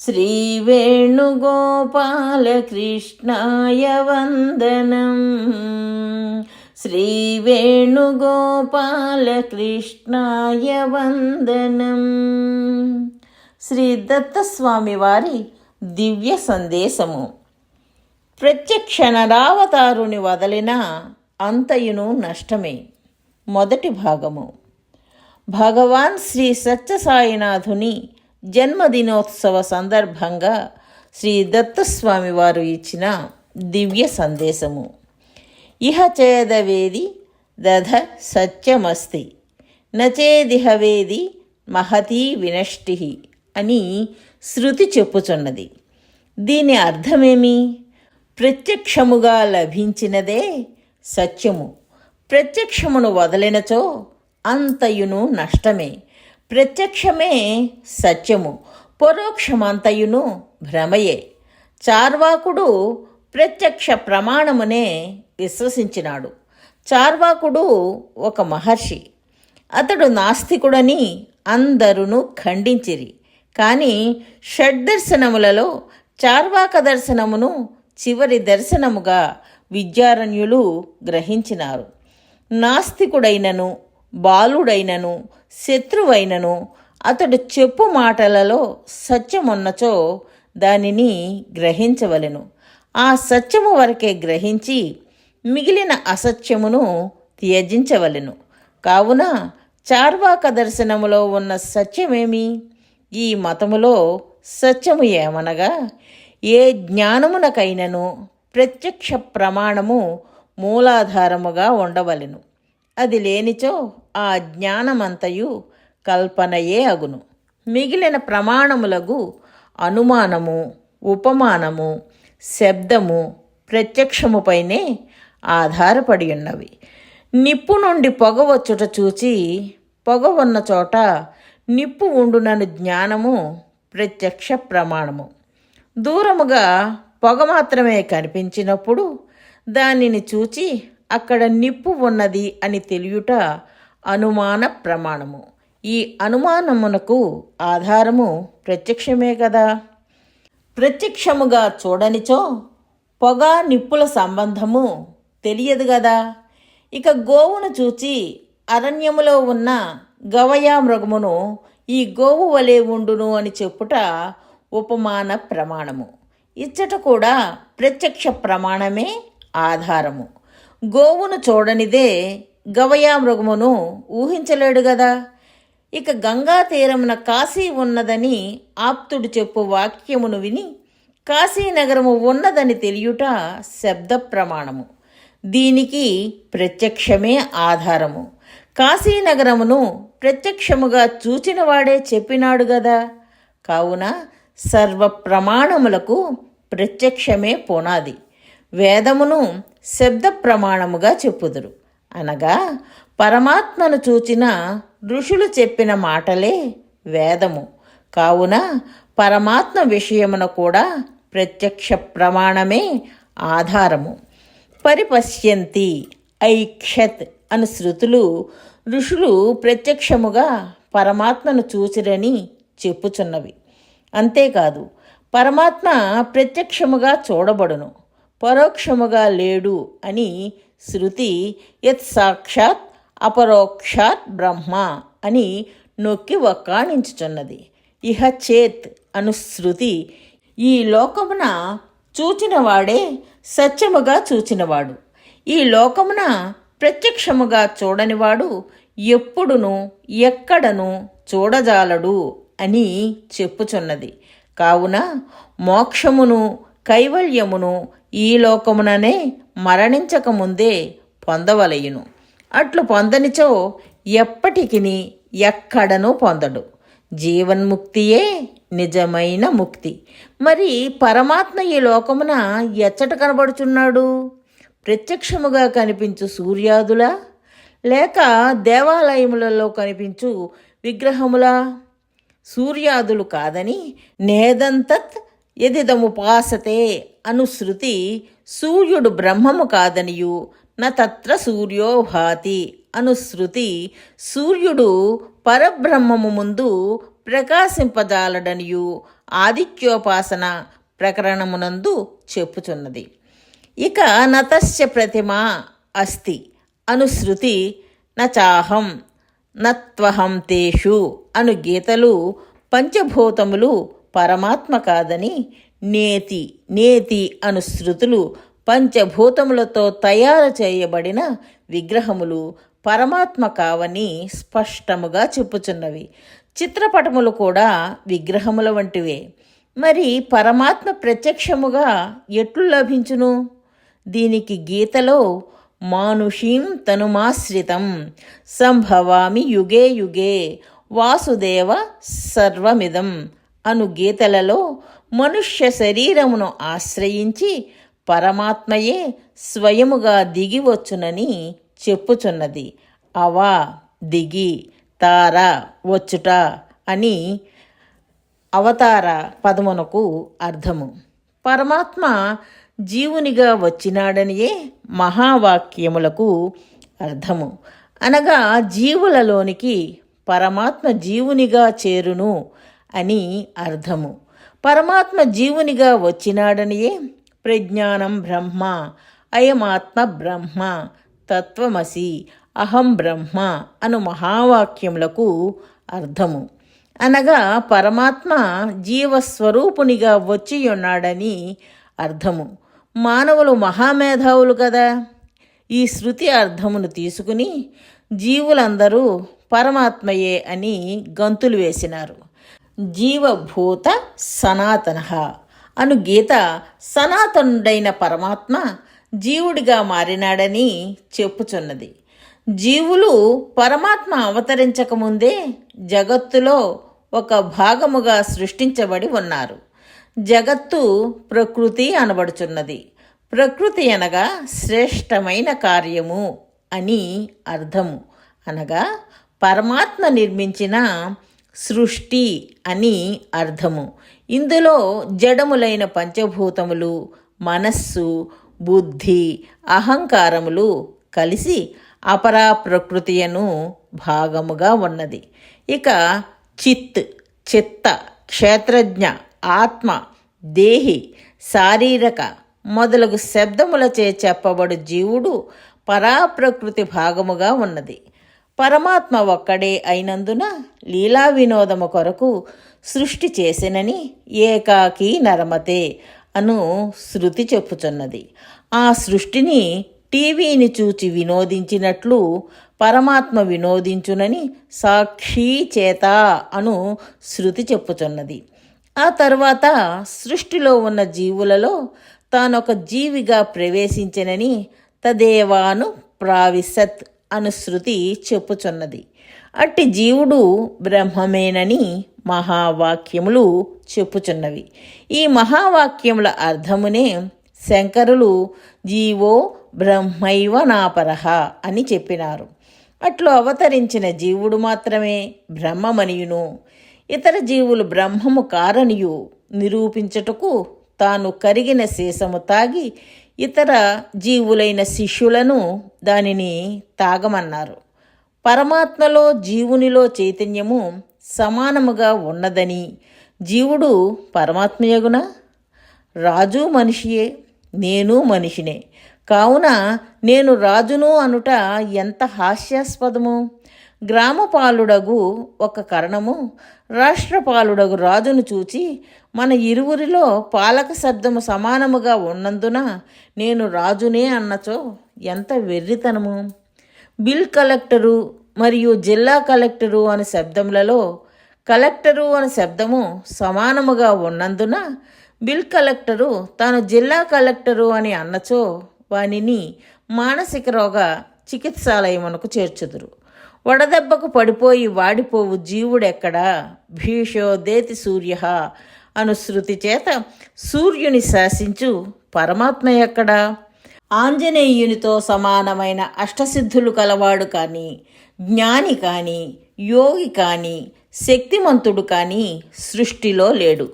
श्रीवेणुगोपालकृष्णाय वन्दनम् శ్రీవేణుగోపాలకృష్ణాయ వందనం శ్రీ దత్తస్వామి వారి దివ్య సందేశము ప్రత్యక్ష నరావతారుని వదలిన అంతయును నష్టమే మొదటి భాగము భగవాన్ శ్రీ సత్యసాయినాథుని జన్మదినోత్సవ సందర్భంగా శ్రీ దత్తస్వామి వారు ఇచ్చిన దివ్య సందేశము. ఇహ చేదవేది? దధ సత్యమస్తి. నచేదిహ వేది? మహతీ వినష్టి అని శృతి చెప్పుచున్నది. దీని అర్థమేమి? ప్రత్యక్షముగా లభించినదే సత్యము. ప్రత్యక్షమును వదలినచో అంతయును నష్టమే. ప్రత్యక్షమే సత్యము పరోక్షమంతయును భ్రమయే. చార్వాకుడు ప్రత్యక్ష ప్రమాణమునే విశ్వసించినాడు. చార్వాకుడు ఒక మహర్షి. అతడు నాస్తికుడని అందరును ఖండించిరి. కానీ షడ్దర్శనములలో చార్వాక దర్శనమును చివరి దర్శనముగా విద్యారణ్యులు గ్రహించినారు. నాస్తికుడైనను బాలుడైనను శత్రువైనను అతడు చెప్పు మాటలలో సత్యమున్నచో దానిని గ్రహించవలెను. ఆ సత్యము వరకే గ్రహించి మిగిలిన అసత్యమును త్యజించవలెను. కావున చార్వాక దర్శనములో ఉన్న సత్యమేమి? ఈ మతములో సత్యము ఏమనగా ఏ జ్ఞానమునకైనను ప్రత్యక్ష ప్రమాణము మూలాధారముగా ఉండవలెను. అది లేనిచో ఆ జ్ఞానమంతయు కల్పనయే అగును. మిగిలిన ప్రమాణములకు అనుమానము ఉపమానము శబ్దము ప్రత్యక్షముపైనే ఆధారపడి ఉన్నవి నిప్పు నుండి పొగ వచ్చుట చూచి పొగ ఉన్న చోట నిప్పు ఉండునను జ్ఞానము ప్రత్యక్ష ప్రమాణము. దూరముగా పొగ మాత్రమే కనిపించినప్పుడు దానిని చూచి అక్కడ నిప్పు ఉన్నది అని తెలియుట అనుమాన ప్రమాణము. ఈ అనుమానమునకు ఆధారము ప్రత్యక్షమే కదా ప్రత్యక్షముగా చూడనిచో పొగ నిప్పుల సంబంధము తెలియదు కదా ఇక గోవును చూచి అరణ్యములో ఉన్న గవయా మృగమును ఈ గోవు వలె ఉండును అని చెప్పుట ఉపమాన ప్రమాణము. ఇచ్చట కూడా ప్రత్యక్ష ప్రమాణమే ఆధారము. గోవును చూడనిదే గవయామృగమును ఊహించలేడు కదా ఇక గంగా తీరమున కాశీ ఉన్నదని ఆప్తుడు చెప్పు వాక్యమును విని కాశీనగరము ఉన్నదని తెలియుట శబ్ద ప్రమాణము. దీనికి ప్రత్యక్షమే ఆధారము. కాశీనగరమును ప్రత్యక్షముగా చూచినవాడే చెప్పినాడు గదా. కావున సర్వ ప్రమాణములకు ప్రత్యక్షమే పునాది. వేదమును శబ్ద ప్రమాణముగా చెప్పుదురు. అనగా పరమాత్మను చూచిన ఋషులు చెప్పిన మాటలే వేదము. కావున పరమాత్మ విషయమున కూడా ప్రత్యక్ష ప్రమాణమే ఆధారము. పరిపశ్యంతి ఐక్షత్ అను శృతులు ఋషులు ప్రత్యక్షముగా పరమాత్మను చూచిరని చెప్పుచున్నవి. అంతేకాదు పరమాత్మ ప్రత్యక్షముగా చూడబడును. పరోక్షముగా లేడు అని శృతి యత్ సాక్షాత్ అపరోక్షాత్ బ్రహ్మ అని నొక్కి వక్కాణించుచున్నది. ఇహ చేత్ అను శృతి ఈ లోకమున చూచినవాడే సత్యముగా చూచినవాడు. ఈ లోకమున ప్రత్యక్షముగా చూడనివాడు ఎప్పుడును ఎక్కడను చూడజాలడు అని చెప్పుచున్నది. కావున మోక్షమును కైవల్యమును ఈ లోకముననే మరణించకముందే పొందవలయును. అట్లు పొందనిచో ఎప్పటికిని ఎక్కడనూ పొందడు. జీవన్ముక్తియే నిజమైన ముక్తి. మరి పరమాత్మ ఈ లోకమున ఎచ్చట కనబడుచున్నాడు? ప్రత్యక్షముగా కనిపించు సూర్యాదులా లేక దేవాలయములలో కనిపించు విగ్రహములా? సూర్యాదులు కాదని నేదంతత్ ఎదిదముపాసతే అనుశృతి సూర్యుడు బ్రహ్మము కాదనియు న తత్ర సూర్యో భాతి. అనుశృతి సూర్యుడు పరబ్రహ్మము ముందు ప్రకాశింపజాలడనియు ఆదిత్యోపాసన ప్రకరణమునందు చెప్పుచున్నది. ఇక నతస్య ప్రతిమ అస్తి. అనుశృతి నచాహం నత్వహం తేషు అను గీతలు పంచభూతములు పరమాత్మ కాదని నేతి నేతి అను శృతులు పంచభూతములతో తయారు చేయబడిన విగ్రహములు పరమాత్మ కావని స్పష్టముగా చెప్పుచున్నవి. చిత్రపటములు కూడా విగ్రహముల వంటివే. మరి పరమాత్మ ప్రత్యక్షముగా ఎట్లు లభించును? దీనికి గీతలో మానుషీం తనుమాశ్రితం. సంభవామి యుగే యుగే వాసుదేవ సర్వమిదం అను గీతలలో మనుష్య శరీరమును ఆశ్రయించి పరమాత్మయే స్వయముగా దిగివచ్చునని చెప్పుచున్నది. అవా దిగి తార వచ్చుట అని అవతార పదమునకు అర్థము. పరమాత్మ జీవునిగా వచ్చినాడనియే మహావాక్యములకు అర్థము. అనగా జీవులలోనికి పరమాత్మ జీవునిగా చేరును అని అర్థము. పరమాత్మ జీవునిగా వచ్చినాడనియే ప్రజ్ఞానం బ్రహ్మ అయమాత్మ బ్రహ్మ తత్వమసి అహం బ్రహ్మ అను మహావాక్యములకు అర్థము. అనగా పరమాత్మ జీవస్వరూపునిగా వచ్చి ఉన్నాడని అర్థము. మానవులు మహామేధావులు కదా. ఈ శృతి అర్థమును తీసుకుని జీవులందరూ పరమాత్మయే అని గంతులు వేసినారు. జీవభూత సనాతన. అను గీత సనాతనుడైన పరమాత్మ జీవుడిగా మారినాడని చెప్పుచున్నది. జీవులు పరమాత్మ అవతరించకముందే జగత్తులో ఒక భాగముగా సృష్టించబడి ఉన్నారు. జగత్తు ప్రకృతి అనబడుచున్నది. ప్రకృతి అనగా శ్రేష్టమైన కార్యము అని అర్థము. అనగా పరమాత్మ నిర్మించిన సృష్టి అని అర్థము. ఇందులో జడములైన పంచభూతములు మనస్సు బుద్ధి అహంకారములు కలిసి అపరా ప్రకృతియను భాగముగా ఉన్నది. ఇక చిత్ చిత్త క్షేత్రజ్ఞ ఆత్మ దేహి శారీరక మొదలగు శబ్దములచే చెప్పబడు జీవుడు పరాప్రకృతి భాగముగా ఉన్నది. పరమాత్మ ఒక్కడే అయినందున లీలా వినోదము కొరకు సృష్టి చేసినని ఏకాకి నరమతే అను శృతి చెప్పుచున్నది. ఆ సృష్టిని టీవీని చూచి వినోదించినట్లు పరమాత్మ వినోదించునని సాక్షి చేత అను శృతి చెప్పుచున్నది. ఆ తర్వాత సృష్టిలో ఉన్న జీవులలో తానొక జీవిగా ప్రవేశించినని తదేవాను ప్రావిశత్ అను శృతి చెప్పుచున్నది. అట్టి జీవుడు బ్రహ్మమేనని మహావాక్యములు చెప్పుచున్నవి. ఈ మహావాక్యముల అర్థమునే శంకరులు జీవో బ్రహ్మైవ నాపరహ అని చెప్పినారు. అట్లు అవతరించిన జీవుడు మాత్రమే బ్రహ్మమనియును. ఇతర జీవులు బ్రహ్మము కారనియు. నిరూపించుటకు తాను కరిగిన శేషము తాగి ఇతర జీవులైన శిష్యులను దానిని తాగమన్నారు. పరమాత్మలో జీవునిలో చైతన్యము సమానముగా ఉన్నదని జీవుడు పరమాత్మయగున? రాజు మనిషియే నేను మనిషినే. కావున నేను రాజును అనుట ఎంత హాస్యాస్పదము? గ్రామపాలుడగు ఒక కరణము రాష్ట్రపాలుడగు రాజును చూచి మన ఇరువురిలో పాలక శబ్దము సమానముగా ఉన్నందున నేను రాజునే అన్నచో ఎంత వెర్రితనము. బిల్ కలెక్టరు మరియు జిల్లా కలెక్టరు అనే శబ్దములలో కలెక్టరు అనే శబ్దము సమానముగా ఉన్నందున బిల్ కలెక్టరు తాను జిల్లా కలెక్టరు అని అన్నచో వానిని మానసిక రోగ చికిత్సాలయమునకు చేర్చుదురు. వడదెబ్బకు పడిపోయి వాడిపోవు జీవుడెక్కడా? భీషోదేతి సూర్య అనుశృతి చేత సూర్యుని శాసించు పరమాత్మ ఎక్కడా? ఆంజనేయునితో సమానమైన అష్టసిద్ధులు కలవాడు కానీ జ్ఞాని కానీ యోగి కానీ శక్తిమంతుడు కానీ సృష్టిలో లేడు.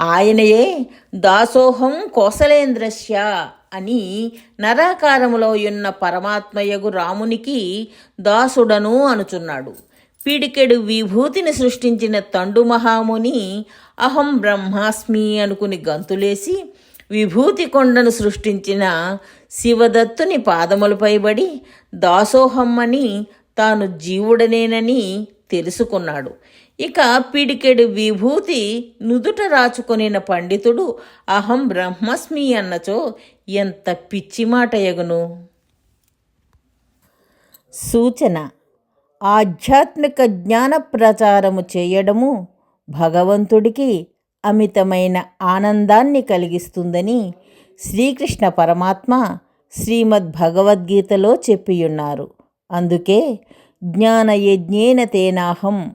ఆయనయే దాసోహం కోసలేంద్రస్య. అని నరాకారములో ఉన్న పరమాత్మయగు రామునికి దాసుడను అనుచున్నాడు. పిడికెడు విభూతిని సృష్టించిన తండు మహాముని అహం బ్రహ్మాస్మి అనుకుని గంతులేసి విభూతి కొండను సృష్టించిన శివదత్తుని పాదములపై బడి దాసోహమ్మని తాను జీవుడనేనని తెలుసుకున్నాడు. ఇక పిడికెడు విభూతి నుదుట రాచుకొనిన పండితుడు అహం బ్రహ్మస్మి అన్నచో ఎంత పిచ్చి మాట ఎగును. సూచన ఆధ్యాత్మిక జ్ఞాన ప్రచారము చేయడము భగవంతుడికి అమితమైన ఆనందాన్ని కలిగిస్తుందని శ్రీకృష్ణ పరమాత్మ శ్రీమద్ భగవద్గీతలో చెప్పియున్నారు. అందుకే జ్ఞానయజ్ఞేన తేనాహం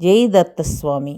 జై దత్తస్వామి